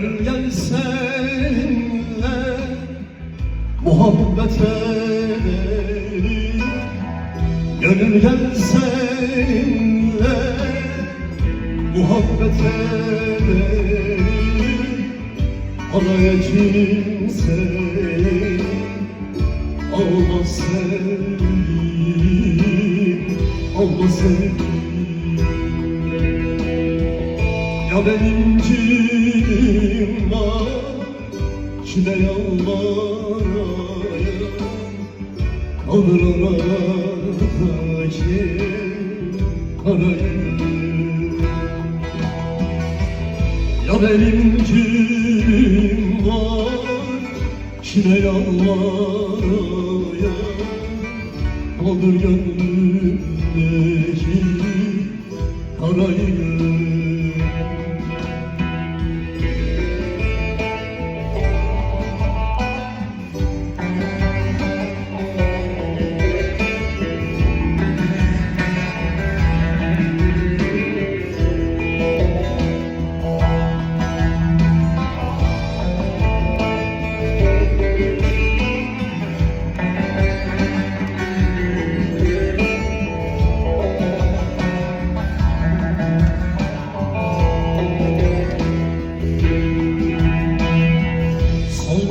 gel senle muhabbet edelim Gönül gel senle muhabbet edelim Alaya kimse almaz sevgilim Almaz sevgilim Ya benimki Kime yalvarayım Kalır aradaki karayı Ya benim gülüm var Kime yalvarayım Kaldır gönlümdeki karayı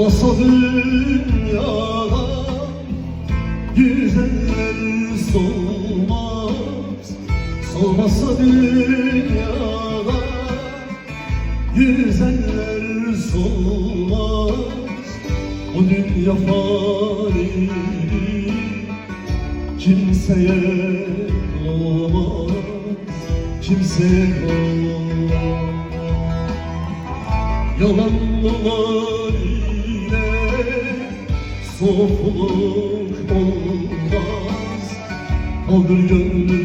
Solmasa dünyada Güzeller solmaz. Solmasa dünyada Güzeller solmaz. Bu dünya fani Kimseye olmaz Kimseye olmaz Yalanlar ile sofuluk olmaz. Kaldır gönlümdeki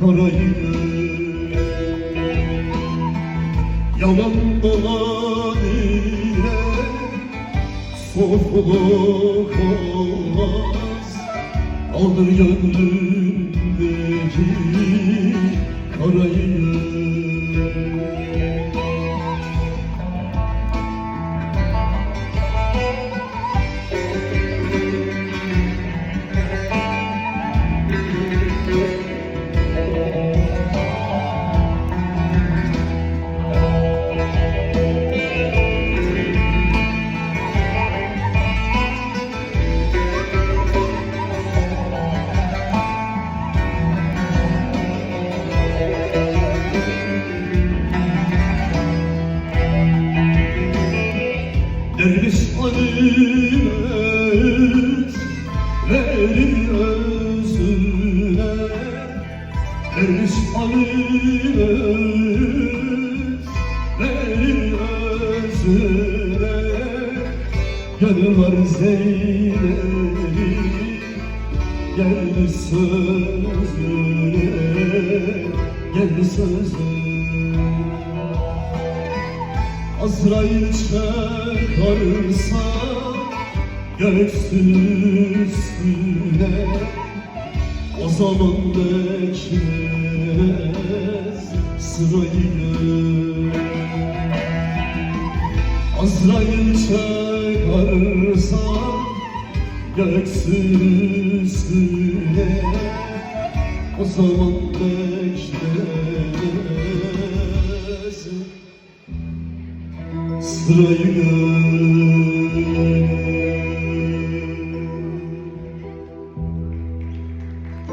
karayı. Yalan dolan ile sofuluk olmaz. Kaldır gönlümdeki karayı verir özüne alimet verir özüne Gönül var Zeynep'i Gel sözüne Gel sözüne Azrail çakarsa göksün üstüne O zaman beklemez sırayı Azrail çakarsa göksün üstüne O zaman beklemez sırayı